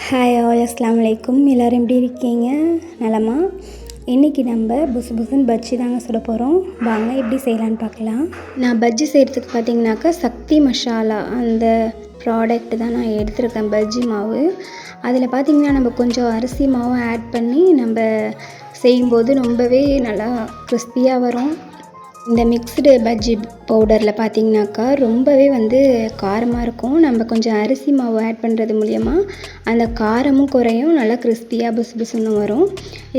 Hi all அஸ்லாம் வலைக்கும் எல்லோரும் எப்படி இருக்கீங்க? நலமா? இன்றைக்கி நம்ம புசு புசுன்னு பஜ்ஜி தாங்க சுட போகிறோம் வாங்க எப்படி செய்யலான்னு பார்க்கலாம். நான் பஜ்ஜி செய்கிறதுக்கு பார்த்தீங்கன்னாக்கா சக்தி மசாலா அந்த ப்ராடக்ட் தான் நான் எடுத்திருக்கேன் பஜ்ஜி மாவு. அதில் பார்த்திங்கன்னா நம்ம கொஞ்சம் அரிசி மாவும் ஆட் பண்ணி நம்ம செய்யும்போது ரொம்பவே நல்லா கிறிஸ்பியாக வரும். இந்த மிக்ஸ்டு பஜ்ஜி பவுடரில் பார்த்திங்கனாக்கா ரொம்பவே வந்து காரமாக இருக்கும். நம்ம கொஞ்சம் அரிசி மாவு ஆட் பண்ணுறது மூலயமா அந்த காரமும் குறையும். நல்லா கிறிஸ்பியாக புசு புசுன்னு வரும்.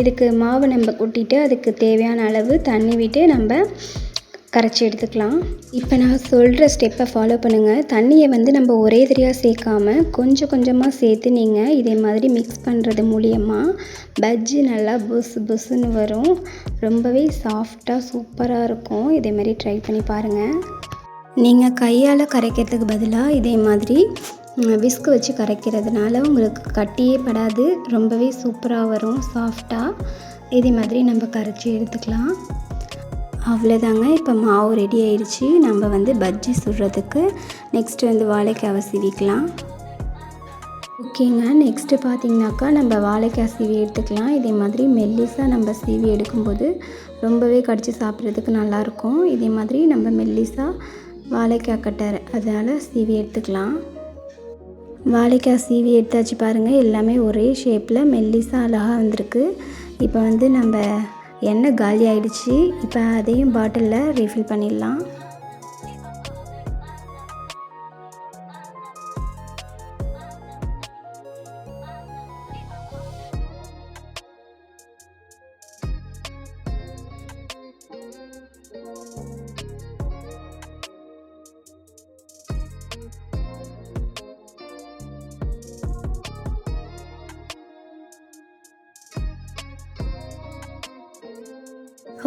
இதுக்கு மாவு நம்ம கொட்டிட்டு அதுக்கு தேவையான அளவு தண்ணி விட்டு நம்ம கரைச்சி எடுத்துக்கலாம். இப்போ நான் சொல்கிற ஸ்டெப்பை ஃபாலோ பண்ணுங்கள் தண்ணியை வந்து நம்ம ஒரே தரியாக சேர்க்காம கொஞ்சம் கொஞ்சமாக சேர்த்து நீங்கள் இதே மாதிரி மிக்ஸ் பண்ணுறது மூலியமாக பஜ்ஜி நல்லா புஸ் புஸ்ஸுன்னு வரும். ரொம்பவே சாஃப்டாக சூப்பராக இருக்கும். இதே மாதிரி ட்ரை பண்ணி பாருங்கள் நீங்கள் கையால் கரைக்கிறதுக்கு பதிலாக இதே மாதிரி விஸ்கு வச்சு கரைக்கிறதுனால உங்களுக்கு கட்டியே படாது. ரொம்பவே சூப்பராக வரும் சாஃப்டாக இதே மாதிரி நம்ம கரைச்சி எடுத்துக்கலாம். அவ்வளோதாங்க இப்போ மாவு ரெடி ஆயிடுச்சு நம்ம வந்து பஜ்ஜி சுடுறதுக்கு நெக்ஸ்ட்டு வந்து வாழைக்காவை சீவிக்கலாம். ஓகேங்க. நெக்ஸ்ட்டு பார்த்தீங்கன்னாக்கா நம்ம வாழைக்காய் சீவி எடுத்துக்கலாம். இதே மாதிரி மெல்லிஸாக நம்ம சீவி எடுக்கும்போது ரொம்பவே கடித்து சாப்பிட்றதுக்கு நல்லாயிருக்கும். இதே மாதிரி நம்ம மெல்லிஸாக வாழைக்காய் கட்டர் அதனால் சீவி எடுத்துக்கலாம். வாழைக்காய் சீவி எடுத்தாச்சு பாருங்கள் எல்லாமே ஒரே ஷேப்பில் மெல்லிஸாக அழகாக வந்திருக்கு. இப்போ வந்து நம்ம எண்ணெய் காலி ஆகிடுச்சி இப்போ அதையும் பாட்டிலில் ரீஃபில் பண்ணிடலாம்.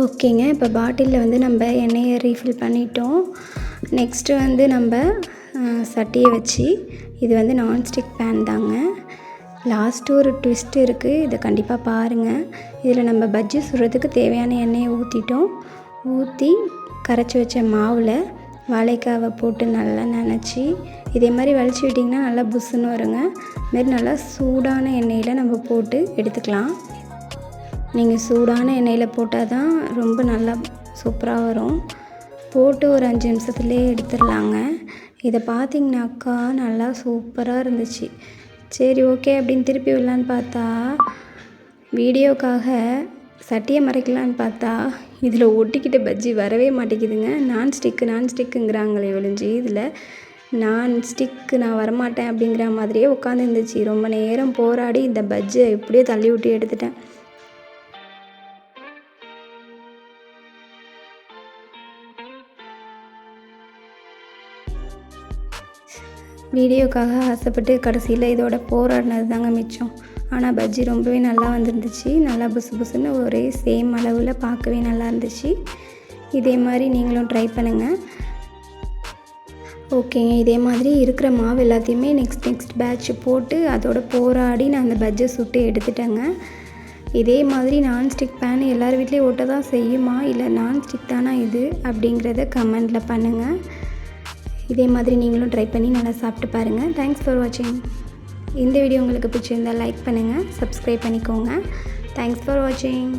ஓகேங்க இப்போ பாட்டிலில் வந்து நம்ம எண்ணெயை ரீஃபில் பண்ணிட்டோம். நெக்ஸ்ட்டு வந்து நம்ம சட்டியை வச்சு இது வந்து நான்ஸ்டிக் பேன் தாங்க. லாஸ்ட்டு ஒரு ட்விஸ்ட் இருக்குது இதை கண்டிப்பாக பாருங்கள் இதில் நம்ம பஜ்ஜி சுடுறதுக்கு தேவையான எண்ணெயை ஊற்றிட்டோம் ஊற்றி கரைச்சி வச்ச மாவில் வாழைக்காவை போட்டு நல்லா நினச்சி இதே மாதிரி வலிச்சு விட்டிங்கன்னா நல்லா புஸ்ஸுன்னு வருங்க. இதுமாரி நல்லா சூடான எண்ணெயில் நம்ம போட்டு எடுத்துக்கலாம். நீங்கள் சூடான எண்ணெயில் போட்டால் தான் ரொம்ப நல்லா சூப்பராக வரும். போட்டு ஒரு அஞ்சு நிமிஷத்துலேயே எடுத்துடலாங்க. இதை பார்த்திங்கனாக்கா நல்லா சூப்பராக இருந்துச்சு. சரி ஓகே அப்படின்னு திருப்பி விடலான்னு பார்த்தா வீடியோக்காக சட்டியை மறைக்கலான்னு பார்த்தா இதில் ஒட்டிக்கிட்ட பஜ்ஜி வரவே மாட்டேங்குதுங்க. நான் ஸ்டிக்கு நான் ஸ்டிக்குங்கிறாங்களே ஒழிஞ்சு இதில் நான் ஸ்டிக்கு நான் வரமாட்டேன் அப்படிங்கிற மாதிரியே உட்காந்துருந்துச்சு. ரொம்ப நேரம் போராடி இந்த பஜ்ஜியை எப்படியோ தள்ளி விட்டு எடுத்துட்டேன். வீடியோக்காக ஆசைப்பட்டு கடைசியில் இதோட போராடினது தாங்க மிச்சம். ஆனால் பஜ்ஜி ரொம்பவே நல்லா வந்துருந்துச்சு. நல்லா புசு புசுன்னு ஒரே சேம் அளவில் பார்க்கவே நல்லா இருந்துச்சு. இதே மாதிரி நீங்களும் ட்ரை பண்ணுங்கள் ஓகேங்க இதே மாதிரி இருக்கிற மாவு எல்லாத்தையுமே நெக்ஸ்ட் நெக்ஸ்ட் பேட்ச் போட்டு அதோட போராடி நான் அந்த பஜ்ஜை சுட்டு எடுத்துட்டேங்க. இதே மாதிரி நான்ஸ்டிக் பேன் எல்லார் வீட்லேயும் ஓட்ட தான் செய்யுமா? இல்லை நான்ஸ்டிக் தானா இது? அப்படிங்கிறத கமெண்டில் பண்ணுங்கள் இதே மாதிரி நீங்களும் ட்ரை பண்ணி நல்லா சாப்பிட்டு பாருங்கள் தேங்க்ஸ் ஃபார் வாட்சிங் இந்த வீடியோ உங்களுக்கு பிடிச்சிருந்தால் லைக் பண்ணுங்கள் சப்ஸ்கிரைப் பண்ணிக்கோங்க. தேங்க்ஸ் ஃபார் வாட்சிங்